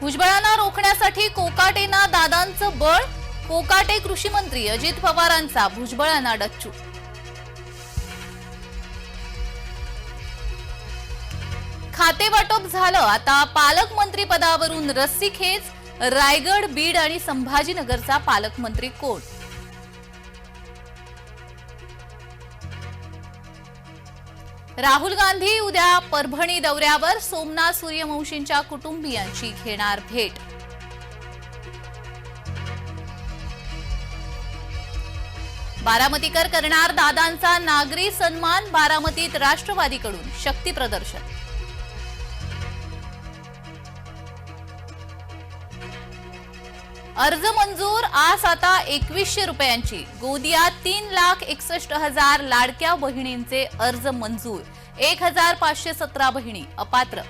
भुजबळांना रोखण्यासाठी कोकाटेना दादांचं बळ कोकाटे कृषी मंत्री अजित पवारांचा भुजबळांना डच्चू. खातेवाटप झालं आता पालकमंत्री पदावरून रस्सीखेच रायगड बीड आणि संभाजीनगरचा पालकमंत्री कोण? राहुल गांधी उद्या परभणी दौऱ्यावर सोमनाथ सूर्यवंशींच्या कुटुंबियांची घेणार भेट. बारामतीकर करणार दादांचा नागरी सन्मान बारामतीत राष्ट्रवादीकडून शक्ती प्रदर्शन. अर्ज मंजूर आज आता एकवीसशे रुपयांची. गोदियात तीन लाख एकसष्ट हजार लाडक्या बहिणींचे अर्ज मंजूर. एक हजार पाचशे सतरा बहिणी अपात्र.